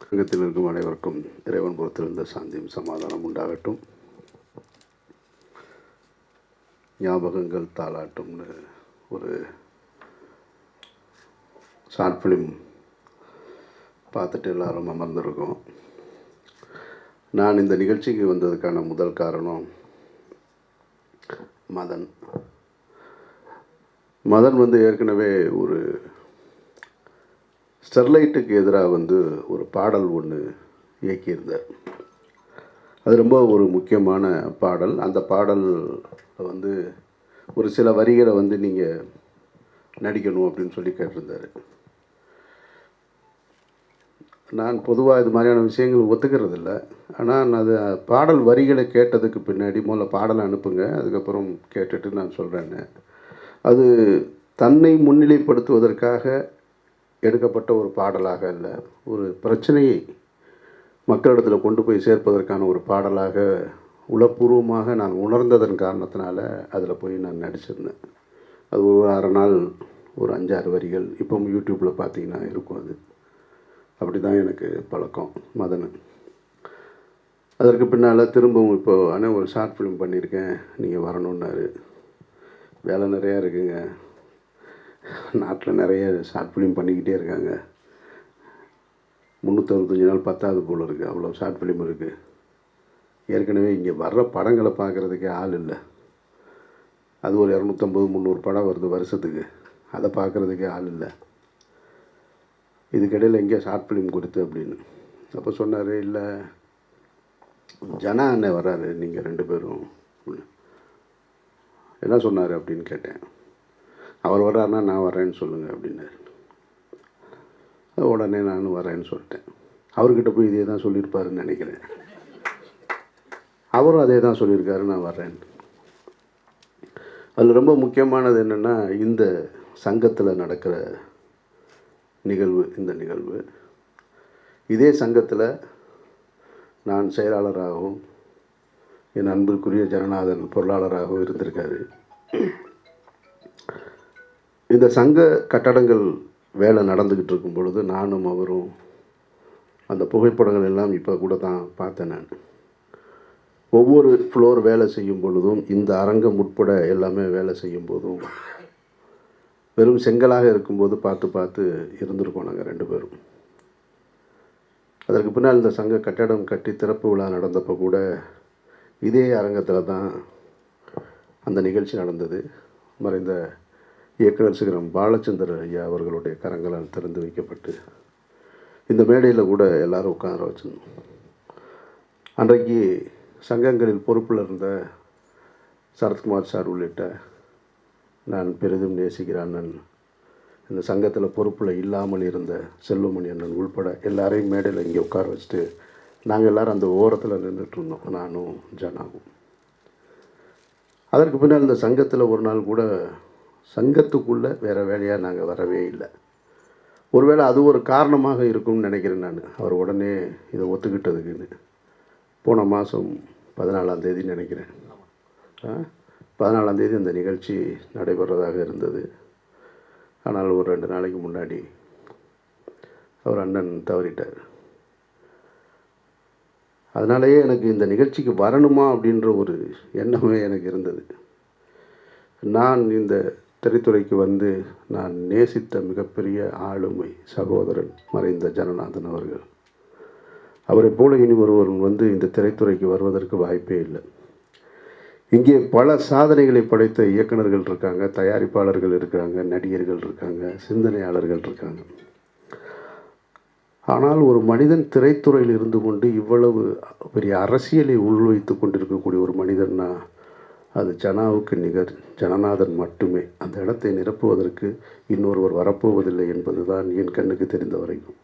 உலகத்தில் இருக்கும் அனைவருக்கும் இறைவன் புறத்திலிருந்த சாந்தியும் சமாதானம் உண்டாகட்டும். ஞாபகங்கள் தாளாட்டும்னு ஒரு ஷார்ட் ஃபிலிம் பார்த்துட்டு எல்லாரும் அமர்ந்திருக்கோம். நான் இந்த நிகழ்ச்சிக்கு வந்ததுக்கான முதல் காரணம் மதன். மதன் வந்து ஏற்கனவே ஒரு ஸ்டெர்லைட்டுக்கு எதிராக வந்து ஒரு பாடல் ஒன்று இயக்கியிருந்தார். அது ரொம்ப ஒரு முக்கியமான பாடல். அந்த பாடல் வந்து ஒரு சில வரிகளை வந்து நீங்கள் நடிக்கணும் அப்படின்னு சொல்லி கேட்டிருந்தார். நான் பொதுவாக இது மாதிரியான விஷயங்கள் ஒத்துக்கிறது இல்லை ஆனால் நான் அது பாடல் வரிகளை கேட்டதுக்கு பின்னாடி முதல்ல பாடலை அனுப்புங்க அதுக்கப்புறம் கேட்டுட்டு நான் சொல்கிறேன்னு அது தன்னை முன்னிலைப்படுத்துவதற்காக எடுக்கப்பட்ட ஒரு பாடலாக இல்லை ஒரு பிரச்சனையை மக்களிடத்தில் கொண்டு போய் சேர்ப்பதற்கான ஒரு பாடலாக உளப்பூர்வமாக நான் உணர்ந்ததன் காரணத்தினால அதில் போய் நான் நடிச்சிருந்தேன். அது ஒரு அரை நாள் ஒரு அஞ்சாறு வரிகள் இப்போ யூடியூப்பில் பார்த்தீங்கன்னா இருக்கும் அது. அப்படி தான் எனக்கு பழக்கம் மதன் அதற்கு பின்னால் திரும்பவும் இப்போ ஆனால் ஒரு ஷார்ட் ஃபிலிம் பண்ணியிருக்கேன் நீங்கள் வரணுன்னாரு வேலை நிறையா இருக்குங்க. நாட்டில் நிறைய ஷார்ட் ஃபிலிம் பண்ணிக்கிட்டே இருக்காங்க. முந்நூற்றறுபத்தஞ்சு நாள் பத்தாவது போல் இருக்குது அவ்வளோ ஷார்ட் ஃபிலிம் இருக்குது ஏற்கனவே இங்கே வர்ற படங்களை பார்க்குறதுக்கே ஆள் இல்லை. அது ஒரு இரநூத்தம்பது முந்நூறு படம் வருது வருஷத்துக்கு. அதை பார்க்குறதுக்கே ஆள் இல்லை. இதுக்கிடையில் எங்கே ஷார்ட் ஃபிலிம் கொடுத்து அப்படின்னு. அப்போ சொன்னார் இல்லை ஜனா அண்ணன் வராரு. நீங்கள் ரெண்டு பேரும். என்ன சொன்னார் அப்படின்னு கேட்டேன். அவர் வர்றாருனா நான் வரேன்னு சொல்லுங்கள் அப்படின்னாரு. உடனே நானும் வரேன்னு சொல்லிட்டேன். அவர்கிட்ட போய் இதே தான் சொல்லியிருப்பாருன்னு நினைக்கிறேன். அவரும் அதே தான் சொல்லியிருக்காரு நான் வர்றேன் அதில் ரொம்ப முக்கியமானது என்னென்னா இந்த சங்கத்தில் நடக்கிற நிகழ்வு இந்த நிகழ்வு. இதே சங்கத்தில் நான் செயலாளராகவும் என் அன்பிற்குரிய ஜனநாதன் பொருளாளராகவும் இருந்திருக்காரு. இந்த சங்க கட்டடங்கள் வேலை நடந்துக்கிட்டு இருக்கும் பொழுது நானும் அவரும் அந்த புகைப்படங்கள் எல்லாம் இப்போ கூட தான் பார்த்தேன் நான். ஒவ்வொரு ஃப்ளோர் வேலை செய்யும் பொழுதும் இந்த அரங்கம் உட்பட எல்லாமே வேலை செய்யும் போதும் வெறும் செங்கலாக இருக்கும்போது பார்த்து பார்த்து இருந்திருக்கோம் நாங்கள் ரெண்டு பேரும். அதற்கு பின்னால் இந்த சங்க கட்டடம் கட்டி திறப்பு விழா நடந்தப்போ கூட இதே அரங்கத்தில் தான் அந்த நிகழ்ச்சி நடந்தது. மறைந்த இயக்குனர் சிகரம் பாலச்சந்தர் ஐயா அவர்களுடைய கரங்களால் திறந்து வைக்கப்பட்டு இந்த மேடையில் கூட எல்லாரும் உட்கார வச்சிருந்தோம். அன்றைக்கு சங்கங்களில் பொறுப்பில் இருந்த சரத்குமார் சார் உள்ளிட்ட நான் பெரிதும் நேசிக்கிற அண்ணன் இந்த சங்கத்தில் பொறுப்பில் இல்லாமல் இருந்த செல்வமணி அண்ணன் உள்பட எல்லாரையும் மேடையில் இங்கே உட்கார வச்சுட்டு நாங்கள் எல்லோரும் அந்த ஓரத்தில் நின்றுட்டு இருந்தோம். நானும் ஜனாவும் அதற்கு பின்னால் இந்த சங்கத்தில் ஒரு நாள் கூட சங்கத்துக்குள்ளே வேறு வேலையாக நாங்கள் வரவே இல்லை. ஒருவேளை அது ஒரு காரணமாக இருக்கும்னு நினைக்கிறேன் நான். அவர் உடனே இதை ஒத்துக்கிட்டதுக்குன்னு. போன மாதம் பதினாலாம் தேதி நினைக்கிறேன். பதினாலாம் தேதி அந்த நிகழ்ச்சி நடைபெறதாக இருந்தது. ஆனால் ஒரு ரெண்டு நாளைக்கு முன்னாடி அவர் அண்ணன் தவறிட்டார். அதனாலேயே எனக்கு இந்த நிகழ்ச்சிக்கு வரணுமா அப்படின்ற ஒரு எண்ணமே எனக்கு இருந்தது. நான் இந்த திரைத்துறைக்கு வந்து நான் நேசித்த மிகப்பெரிய ஆளுமை சகோதரன் மறைந்த ஜனநாதன் அவர்கள். அவரை போல இனி ஒருவன் வந்து இந்த திரைத்துறைக்கு வருவதற்கு வாய்ப்பே இல்லை. இங்கே பல சாதனைகளை படைத்த இயக்குநர்கள் இருக்காங்க தயாரிப்பாளர்கள் இருக்காங்க நடிகர்கள் இருக்காங்க சிந்தனையாளர்கள் இருக்காங்க. ஆனால் ஒரு மனிதன் திரைத்துறையில் இருந்து கொண்டு இவ்வளவு பெரிய அரசியலை உள்வைத்து கொண்டிருக்கக்கூடிய ஒரு மனிதன்னா அது ஜனாவுக்கு நிகர் ஜனநாதன் மட்டுமே. அந்த இடத்தை நிரப்புவதற்கு இன்னொருவர் வரப்போவதில்லை என்பது தான் என் கண்ணுக்கு தெரிந்த வரைக்கும்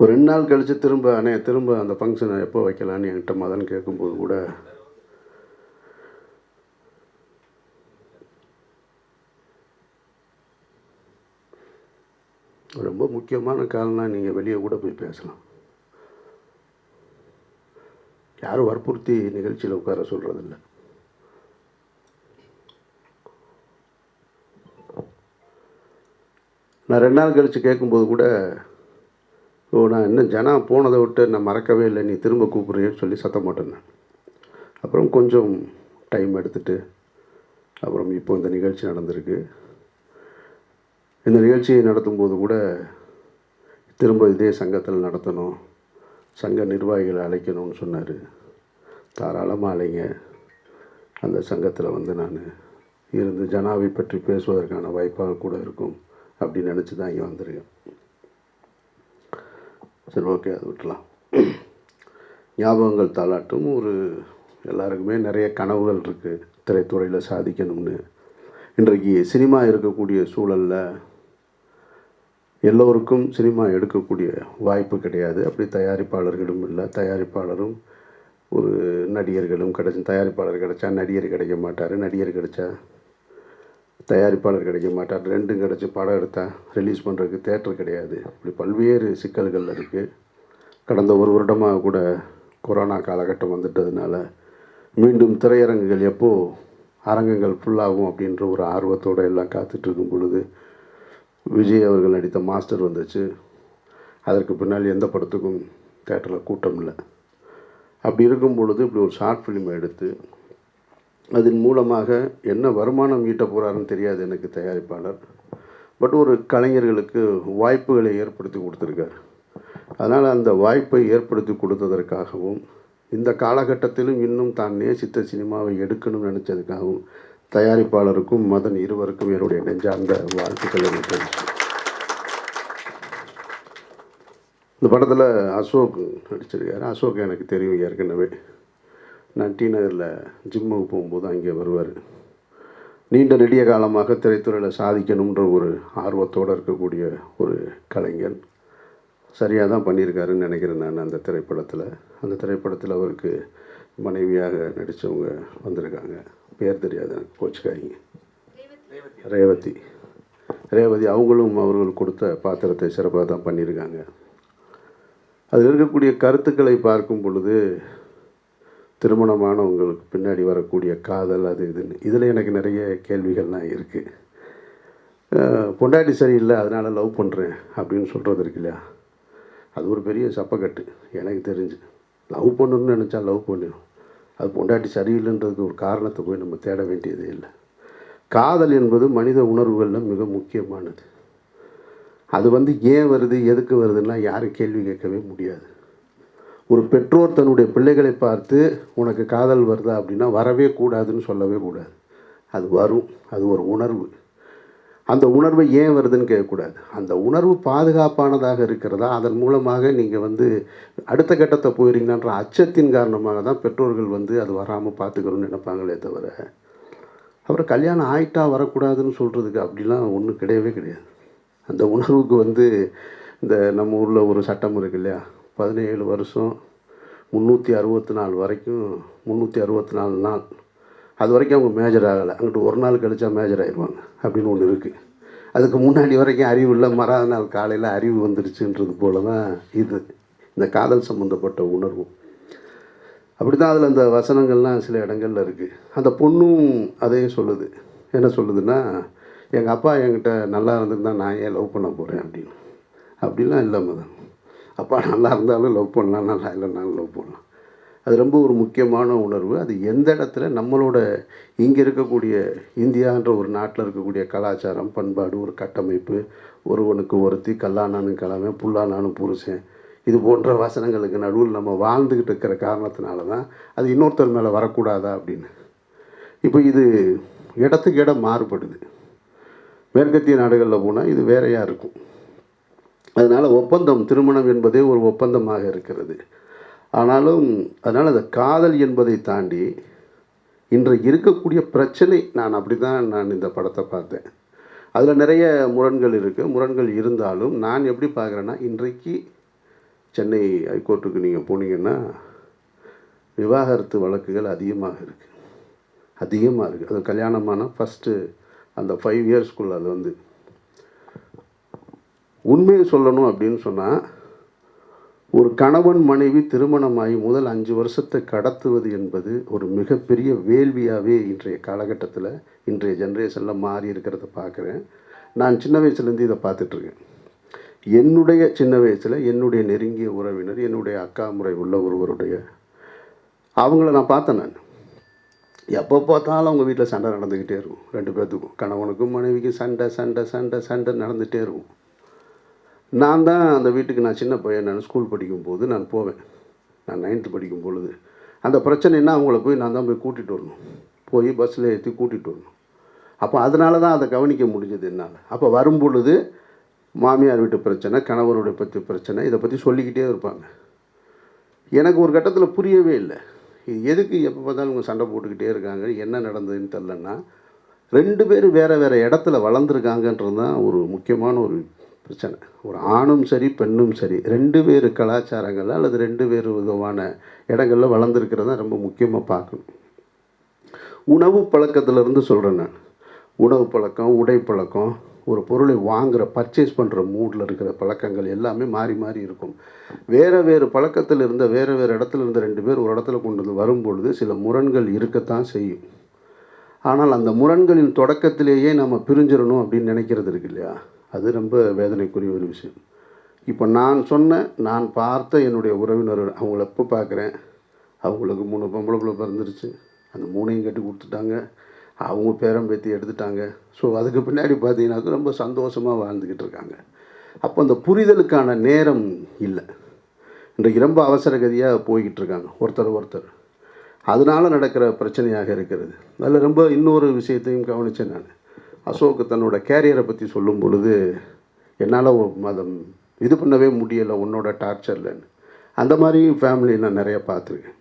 ஒரு ரெண்டு நாள் கழித்து திரும்ப அண்ணே திரும்ப அந்த ஃபங்க்ஷனை எப்போ வைக்கலான்னு என்கிட்ட மதன் கேட்கும்போது கூட ரொம்ப முக்கியமான காலம்னா நீங்கள் வெளியே கூட போய் பேசலாம். யாரும் வற்புறுத்தி நிகழ்ச்சியில் உட்கார சொல்கிறதில்ல நான் ரெண்டு நாள் கழித்து கேட்கும்போது கூட ஓ நான் இன்னும் ஜனா போனதை விட்டு நான் மறக்கவே இல்லை நீ திரும்ப கூப்பிட்றியேன்னு சொல்லி சத்தம் போட்டேன் நான். அப்புறம் கொஞ்சம் டைம் எடுத்துட்டு அப்புறம் இப்போ இந்த நிகழ்ச்சி நடந்திருக்கு. இந்த நிகழ்ச்சியை நடத்தும்போது கூட திரும்ப இதே சங்கத்தில் நடத்தணும். சங்க நிர்வாகிகளை அழைக்கணும்னு சொன்னார். தாராளமாக அழைங்க. அந்த சங்கத்தில் வந்து நான் இருந்து ஜனாவை பற்றி பேசுவதற்கான வாய்ப்பாக கூட இருக்கும் அப்படின்னு நினச்சி தான் இங்கே வந்திருக்கேன். சரி ஓகே அது விட்டுலாம். ஞாபகங்கள் தாளாட்டும். ஒரு எல்லாருக்குமே நிறைய கனவுகள் இருக்குது திரைத்துறையில் சாதிக்கணும்னு. இன்றைக்கு சினிமா இருக்கக்கூடிய சூழலில் எல்லோருக்கும் சினிமா எடுக்கக்கூடிய வாய்ப்பு கிடையாது. அப்படி தயாரிப்பாளர்களும் இல்லை. தயாரிப்பாளரும் ஒரு நடிகர்களும் கிடைச்சி தயாரிப்பாளர் கிடைச்சா நடிகர் கிடைக்க மாட்டார் நடிகர் கிடைச்சா தயாரிப்பாளர் கிடைக்க மாட்டார். ரெண்டும் கிடச்சி படம் எடுத்தால் ரிலீஸ் பண்ணுறதுக்கு தேட்டர் கிடையாது. இப்படி பல்வேறு சிக்கல்கள் இருக்குது கடந்த ஒரு வருடமாக கூட கொரோனா காலகட்டம் வந்துட்டதுனால மீண்டும் திரையரங்குகள் எப்போது அரங்கங்கள் ஃபுல்லாகும் அப்படின்ற ஒரு ஆர்வத்தோடு எல்லாம் காத்துட்ருக்கும் பொழுது விஜய் அவர்கள் நடித்த மாஸ்டர் வந்துச்சு. அதற்கு பின்னால் எந்த படத்துக்கும் தேட்டரில் கூட்டம் இல்லை. அப்படி இருக்கும் பொழுது இப்படி ஒரு ஷார்ட் ஃபிலிம் எடுத்து அதன் மூலமாக என்ன வருமானம் ஈட்ட போகிறாருன்னு தெரியாது எனக்கு தயாரிப்பாளர். பட் ஒரு கலைஞர்களுக்கு வாய்ப்புகளை ஏற்படுத்தி கொடுத்துருக்கார். அதனால் அந்த வாய்ப்பை ஏற்படுத்தி கொடுத்ததற்காகவும் இந்த காலகட்டத்திலும் இன்னும் தான் நேசித்த சினிமாவை எடுக்கணும்னு நினச்சதுக்காகவும் தயாரிப்பாளருக்கும் மதன் இருவருக்கும் என்னுடைய நெஞ்சார்ந்த வாழ்த்துக்களை எனக்கு இந்த படத்தில் அசோக் நடிச்சிருக்காரு. அசோக் எனக்கு தெரியும் ஏற்கனவே. நான் டி நகரில் ஜிம்முக்கு போகும்போது அங்கே வருவார். நீண்ட நெடிய காலமாக திரைத்துறையில் சாதிக்கணுன்ற ஒரு ஆர்வத்தோடு இருக்கக்கூடிய ஒரு கலைஞன் சரியாக தான் பண்ணியிருக்காருன்னு நினைக்கிறேன் நான் அந்த திரைப்படத்தில். அந்த திரைப்படத்தில் அவருக்கு மனைவியாக நடித்தவங்க வந்திருக்காங்க. பேர் தெரியாது எனக்கு கோச்சுக்காயிங்க ரேவதி. ரேவதி அவங்களும் அவர்கள் கொடுத்த பாத்திரத்தை சிறப்பாக தான் பண்ணியிருக்காங்க. அதில் இருக்கக்கூடிய கருத்துக்களை பார்க்கும் பொழுது திருமணமானவங்களுக்கு பின்னாடி வரக்கூடிய காதல் அது இதுன்னு இதில் எனக்கு நிறைய கேள்விகள்லாம் இருக்குது பொண்டாட்டி சரியில்லை அதனால் லவ் பண்ணுறேன் அப்படின்னு சொல்கிறது இருக்கு இல்லையா? அது ஒரு பெரிய சப்பக்கட்டு எனக்கு தெரிஞ்சு. லவ் பண்ணணும்னு நினச்சா லவ் பண்ணிடும் அது பொண்டாட்டி சரியில்லைன்றதுக்கு ஒரு காரணத்தை போய் நம்ம தேட வேண்டியதே இல்லை. காதல் என்பது மனித உணர்வுகளில் மிக முக்கியமானது. அது வந்து ஏன் வருது எதுக்கு வருதுன்னா யாரும் கேள்வி கேட்கவே முடியாது. ஒரு பெற்றோர் தன்னுடைய பிள்ளைகளை பார்த்து உனக்கு காதல் வருதா அப்படின்னா வரவே கூடாதுன்னு சொல்லவே கூடாது. அது வரும் அது ஒரு உணர்வு. அந்த உணர்வு ஏன் வருதுன்னு கேட்கக்கூடாது. அந்த உணர்வு பாதுகாப்பானதாக இருக்கிறதா? அதன் மூலமாக நீங்கள் வந்து அடுத்த கட்டத்தை போயிறீங்கன்ற அச்சத்தின் காரணமாக தான் பெற்றோர்கள் வந்து அது வராமல் பார்த்துக்கணும்னு நினைப்பாங்களே தவிர அப்புறம் கல்யாணம் ஆயிட்டா வரக்கூடாதுன்னு சொல்கிறதுக்கு அப்படிலாம் ஒன்றும் கிடையவே கிடையாது. அந்த உணர்வுக்கு வந்து இந்த நம்ம ஊரில் ஒரு சட்டம் இருக்கு இல்லையா? பதினேழு வருஷம் முந்நூற்றி அறுபத்தி நாலு வரைக்கும் முந்நூற்றி அறுபத்தி நாலு நாள் அது வரைக்கும் அவங்க மேஜர் ஆகலை. அங்கிட்டு ஒரு நாள் கழிச்சா மேஜர் ஆயிடுவாங்க அப்படின்னு ஒன்று இருக்குது அதுக்கு முன்னாடி வரைக்கும் அறிவு இல்லை. மறாத நாள் காலையில் அறிவு வந்துருச்சுன்றது போல தான் இது. இந்த காதல் சம்மந்தப்பட்ட உணர்வும் அப்படி தான் அதில் அந்த வசனங்கள்லாம் சில இடங்களில் இருக்குது அந்த பொண்ணும் அதே சொல்லுது. என்ன சொல்லுதுன்னா எங்கள் அப்பா என்கிட்ட நல்லா இருந்திருந்தா நான் ஏன் லவ் பண்ண போகிறேன் அப்படின்னு. அப்படிலாம் இல்லை தான் அப்பா நல்லா இருந்தாலும் லவ் பண்ணலாம். நல்லா இல்லைனாலும் லவ் பண்ணலாம். அது ரொம்ப ஒரு முக்கியமான உணர்வு. அது எந்த இடத்துல நம்மளோட இங்கே இருக்கக்கூடிய இந்தியான்ற ஒரு நாட்டில் இருக்கக்கூடிய கலாச்சாரம் பண்பாடு ஒரு கட்டமைப்பு ஒருவனுக்கு ஒருத்தி கல்லானானும் கிழமை புல்லானானும் புருஷன் இது போன்ற வசனங்களுக்கு நடுவில் நம்ம வாழ்ந்துக்கிட்டு இருக்கிற காரணத்தினால தான் அது இன்னொருத்தர் மேலே வரக்கூடாதா அப்படின்னு. இப்போ இது இடத்துக்கு இடம் மாறுபடுது. மேற்கத்திய நாடுகளில் போனால் இது வேறையாக இருக்கும். அதனால் ஒப்பந்தம் திருமணம் என்பதே ஒரு ஒப்பந்தமாக இருக்கிறது. ஆனாலும் அதனால் அந்த காதல் என்பதை தாண்டி இன்றைக்கு இருக்கக்கூடிய பிரச்சனை நான் அப்படி தான் நான் இந்த படத்தை பார்த்தேன். அதில் நிறைய முரண்கள் இருக்குது முரண்கள் இருந்தாலும் நான் எப்படி பார்க்குறேன்னா இன்றைக்கு சென்னை ஹைகோர்ட்டுக்கு நீங்கள் போனீங்கன்னா விவாகரத்து வழக்குகள் அதிகமாக இருக்குது அதிகமாக இருக்குது அது கல்யாணமான ஃபஸ்ட்டு அந்த ஃபைவ் இயர்ஸ்க்குள்ளே அது வந்து. உண்மையை சொல்லணும் அப்படின்னு சொன்னால் ஒரு கணவன் மனைவி திருமணமாகி முதல் அஞ்சு வருஷத்தை கடத்துவது என்பது ஒரு மிகப்பெரிய வேள்வியாகவே இன்றைய காலகட்டத்தில் இன்றைய ஜென்ரேஷனில் மாறி இருக்கிறத பார்க்குறேன் நான் சின்ன வயசுலேருந்து இதை பார்த்துட்ருக்கேன். என்னுடைய சின்ன வயசில் என்னுடைய நெருங்கிய உறவினர் என்னுடைய அக்கா முறை உள்ள ஒருவருடைய அவங்கள நான் பார்த்தேன் நான். எப்போ பார்த்தாலும் அவங்க வீட்டில் சண்டை நடந்துக்கிட்டே இருக்கும். ரெண்டு பேர்த்துக்கும் கணவனுக்கும் மனைவிக்கும் சண்டை சண்டை சண்டை சண்டை நடந்துகிட்டே இருக்கும். நான் தான் அந்த வீட்டுக்கு நான் சின்ன பையன் நான் ஸ்கூல் படிக்கும்போது நான் போவேன். நான் நைன்த்து படிக்கும் பொழுது. அந்த பிரச்சனைனா அவங்கள போய் நான் தான் போய் கூட்டிகிட்டு வரணும். போய் பஸ்ஸில் ஏற்றி கூட்டிகிட்டு வரணும். அப்போ அதனால தான் அதை கவனிக்க முடிஞ்சது என்னால். அப்போ வரும் பொழுது மாமியார் வீட்டு பிரச்சனை கணவருடைய பற்றி பிரச்சனை இதை பற்றி சொல்லிக்கிட்டே இருப்பாங்க. எனக்கு ஒரு கட்டத்தில் புரியவே இல்லை. இது எதுக்கு எப்போ பார்த்தாலும் இவங்க சண்டை போட்டுக்கிட்டே இருக்காங்க என்ன நடந்ததுன்னு தெரிலன்னா ரெண்டு பேரும் வேறு வேறு இடத்துல வளர்ந்துருக்காங்கன்றது தான் ஒரு முக்கியமான ஒரு பிரச்சனை. ஒரு ஆணும் சரி பெண்ணும் சரி ரெண்டு பேர் கலாச்சாரங்கள் அல்லது ரெண்டு பேர் விதமான இடங்களில் வளர்ந்துருக்கிறது ரொம்ப முக்கியமாக பார்க்கணும். உணவு பழக்கத்திலேருந்து சொல்கிறேன் நான். உணவு பழக்கம் உடை பழக்கம் ஒரு பொருளை வாங்குகிற பர்ச்சேஸ் பண்ணுற மூடில் இருக்கிற பழக்கங்கள் எல்லாமே மாறி மாறி இருக்கும். வேறு வேறு பழக்கத்தில் இருந்த வேறு வேறு இடத்துல இருந்த ரெண்டு பேர் ஒரு இடத்துல கொண்டு வந்து வரும்பொழுது சில முரண்கள் இருக்கத்தான் செய்யும். ஆனால் அந்த முரண்களின் தொடக்கத்திலேயே நம்ம பிரிஞ்சிடணும் அப்படின்னு நினைக்கிறது இருக்கு இல்லையா? அது ரொம்ப வேதனைக்குரிய ஒரு விஷயம். இப்போ நான் சொன்ன நான் பார்த்த என்னுடைய உறவினர்கள் அவங்கள எப்போ பார்க்குறேன்? அவங்களுக்கு மூணு பொம்பளை பிள்ளை பிறந்துருச்சு. அந்த மூணையும் கட்டி கொடுத்துட்டாங்க. அவங்க பேரம் பேத்தி எடுத்துட்டாங்க. ஸோ அதுக்கு பின்னாடி பார்த்தீங்கன்னாக்கா ரொம்ப சந்தோஷமாக வாழ்ந்துக்கிட்டு இருக்காங்க. அப்போ அந்த புரிதலுக்கான நேரம் இல்லை. இன்றைக்கு ரொம்ப அவசரகதியாக போய்கிட்டு இருக்காங்க. ஒருத்தர் ஒருத்தர். அதனால் நடக்கிற பிரச்சனையாக இருக்கிறது. அதில் ரொம்ப இன்னொரு விஷயத்தையும் கவனித்தேன் நான். அசோக் தன்னோட கேரியரை பற்றி சொல்லும் பொழுது என்னால் அதை இது பண்ணவே முடியலை உன்னோட டார்ச்சர்லன்னு அந்த மாதிரி ஃபேமிலி நான் நிறைய பார்த்துருக்கேன்.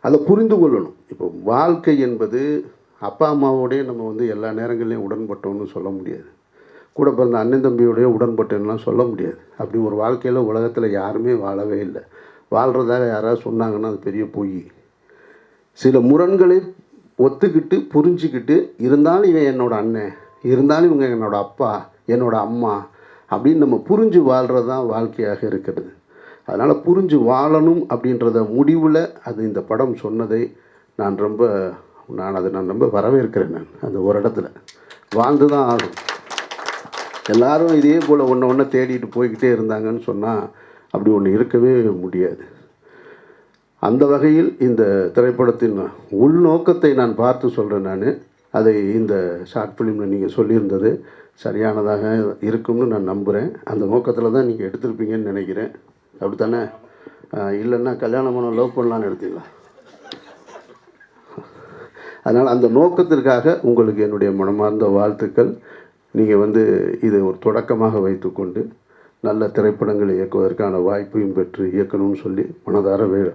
அதை புரிந்து கொள்ளணும். இப்போ வாழ்க்கை என்பது அப்பா அம்மாவோடய நம்ம வந்து எல்லா நேரங்கள்லையும் உடன்பட்டோம்னு சொல்ல முடியாது. கூட பிறந்த அண்ணன் தம்பியோடய உடன்பட்டேன்லாம் சொல்ல முடியாது. அப்படி ஒரு வாழ்க்கையில் உலகத்தில் யாருமே வாழவே இல்லை. வாழ்கிறதாக யாராவது சொன்னாங்கன்னா அது பெரிய பொய். சில முரண்களை ஒத்துக்கிட்டு புரிஞ்சுக்கிட்டு இருந்தாலும் இவன் என்னோட அண்ணன் இருந்தாலும் இவங்க என்னோட அப்பா என்னோடய அம்மா அப்படின்னு நம்ம புரிஞ்சு வாழ்கிறது தான் வாழ்க்கையாக இருக்கிறது அதனால் புரிஞ்சு வாழணும் அப்படின்றத முடிவில் அது இந்த படம் சொன்னதை நான் ரொம்ப நான் அதை நான் ரொம்ப வரவேற்கிறேன் நான் அந்த ஒரு இடத்துல. வாழ்ந்து தான் ஆகும் எல்லாரும் இதே போல் ஒன்று ஒன்று தேடிட்டு போய்கிட்டே இருந்தாங்கன்னு சொன்னால் அப்படி ஒன்று இருக்கவே முடியாது. அந்த வகையில் இந்த திரைப்படத்தின் உள்நோக்கத்தை நான் பார்த்து சொல்கிறேன் நான். அதை இந்த ஷார்ட் ஃபிலிமில் நீங்கள் சொல்லியிருந்தது சரியானதாக இருக்கும்னு நான் நம்புகிறேன் அந்த நோக்கத்தில் தான் நீங்கள் எடுத்திருப்பீங்கன்னு நினைக்கிறேன். அப்படித்தானே? தானே இல்லைன்னா கல்யாணம் பண்ண லவ் பண்ணலான்னு எடுத்தீங்களா? அதனால் அந்த நோக்கத்திற்காக உங்களுக்கு என்னுடைய மனமார்ந்த வாழ்த்துக்கள். நீங்கள் வந்து இதை ஒரு தொடக்கமாக வைத்துக்கொண்டு நல்ல திரைப்படங்களை இயக்குவதற்கான வாய்ப்பையும் பெற்று இயக்கணும்னு சொல்லி மனதார வே-